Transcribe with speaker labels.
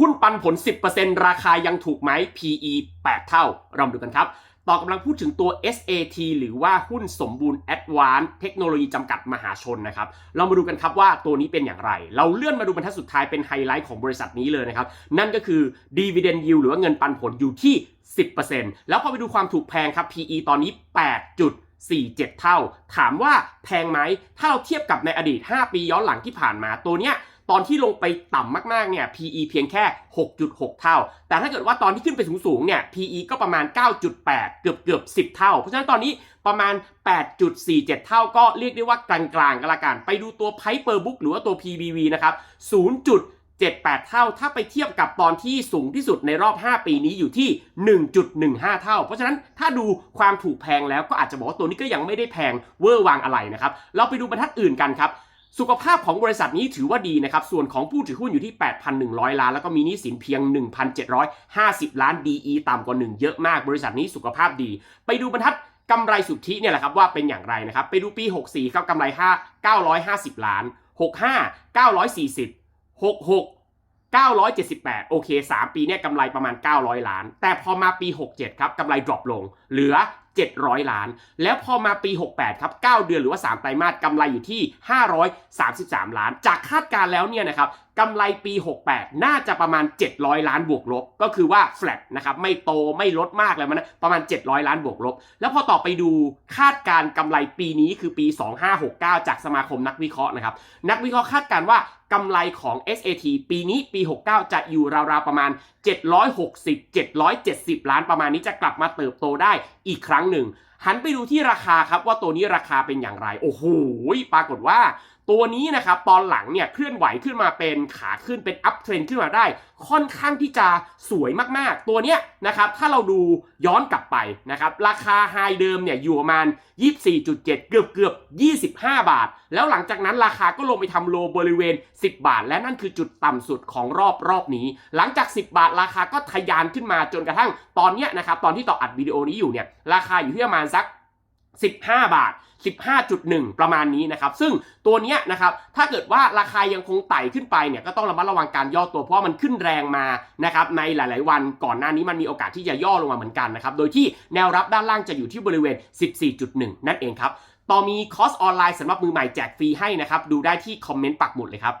Speaker 1: หุ้นปันผล 10%ราคายังถูกไหม PE 8 เท่า เราดูกันครับต่อกำลังพูดถึงตัว SAT หรือว่าหุ้นสมบูรณ์ Advanced เทคโนโลยีจำกัดมหาชนนะครับ เรามาดูกันครับว่าตัวนี้เป็นอย่างไร เราเลื่อนมาดูบรรทัดสุดท้ายเป็นไฮไลท์ของบริษัทนี้เลยนะครับ นั่นก็คือ Dividend Yield หรือว่าเงินปันผลอยู่ที่ 10%แล้วพอไปดูความถูกแพงครับ PE ตอนนี้8.47 เท่า ถามว่าแพงไหม ถ้าเราเทียบกับในอดีต 5 ปีย้อนหลังที่ผ่านมาตัวเนี้ย ตอนที่ลงไปต่ำมากๆเนี่ย PE เพียงแค่ 6.6 เท่า แต่ถ้าเกิดว่าตอนที่ขึ้นไปสูงๆเนี่ย PE ก็ประมาณ 9.8 เกือบเกือบ 10 เท่า เพราะฉะนั้นตอนนี้ประมาณ 8.47 เท่าก็เรียกได้ว่ากลางๆกันละกัน ไปดูตัว Price per book หรือว่าตัว PBV นะครับ 0.78 เท่า ถ้าไปเทียบกับตอนที่สูงที่สุดในรอบ 5 ปีนี้อยู่ที่ 1.15 เท่า เพราะฉะนั้นถ้าดูความถูกแพงแล้วก็อาจจะบอกว่าตัวนี้ก็ยังไม่ได้แพงเวอร์วังอะไรนะครับ เราไปดูบรรทัดอื่นกันครับ สุขภาพของบริษัทนี้ถือว่าดีนะครับ ส่วนของผู้ถือหุ้นอยู่ที่ 8,100 ล้าน แล้วก็มีหนี้สินเพียง 1,750 ล้าน DE ต่ำกว่า 1 เยอะมาก บริษัทนี้สุขภาพดี ไปดูบรรทัดกำไรสุทธิเนี่ยแหละครับว่าเป็นอย่างไรนะครับ ไปดูปี 64 ครับกำไร 5 950 ล้าน 65 940 66 978 โอเค 3 ปีเนี่ยกำไรประมาณ 900 ล้าน แต่พอมาปี 67 ครับกำไรดรอปลง เหลือ 700 ล้าน แล้วพอมาปี 68 ครับ 9 เดือนหรือว่า 3 ไตรมาสกำไรอยู่ที่ 533 ล้าน จากคาดการแล้วเนี่ยนะครับกำไรปี 68 น่าจะประมาณ 700 ล้านบวกลบ ก็คือว่า flat นะครับ ไม่โตไม่ลดมากเลยมันนะประมาณ 700 ล้านบวกลบ แล้วพอต่อไปดูคาดการกำไรปีนี้คือปี 2569 จากสมาคมนักวิเคราะห์นะครับ นักวิเคราะห์คาดการว่ากำไรของ SAT ปีนี้ปี 69 จะอยู่ราวๆประมาณ 760 770 ล้านประมาณนี้จะกลับมาเติบโตได้อีกครั้งหนึ่งหันไปดูที่ราคาครับว่าตัวนี้ราคาเป็นอย่างไร โอ้โหปรากฏว่า ตัวนี้นะครับตอนหลังเนี่ยเคลื่อนไหวขึ้นมาเป็นขาขึ้นเป็นอัพเทรนขึ้นมาได้ ค่อนข้างที่จะสวยมากๆ ตัวเนี้ยนะครับถ้าเราดูย้อนกลับไปนะครับราคาไฮเดิมเนี่ยอยู่ประมาณ 24.7 เกือบเกือบ25 บาท แล้วหลังจากนั้นราคาก็ลงไปทำโลบริเวณ 10 บาท และนั่นคือจุดต่ำสุดของรอบรอบนี้ หลังจาก 10 บาทราคาก็ทะยานขึ้นมาจนกระทั่งตอนเนี้ยนะครับตอนที่ต่ออัดวิดีโอนี้อยู่เนี่ยราคาอยู่ที่ประมาณสัก 15 บาท 15.1 ประมาณนี้นะครับ ซึ่งตัวเนี้ยนะครับ ถ้าเกิดว่าราคายังคงไต่ขึ้นไปเนี่ย ก็ต้องระมัดระวังการย่อตัว เพราะมันขึ้นแรงมานะครับ ในหลาย ๆ วันก่อนหน้านี้มันมีโอกาสที่จะย่อลงมาเหมือนกันนะครับ โดยที่แนวรับด้านล่างจะอยู่ที่บริเวณ 14.1 นั่นเองครับ ต่อมีคอร์สออนไลน์สำหรับมือใหม่แจกฟรีให้นะครับ ดูได้ที่คอมเมนต์ปักหมุดเลยครับ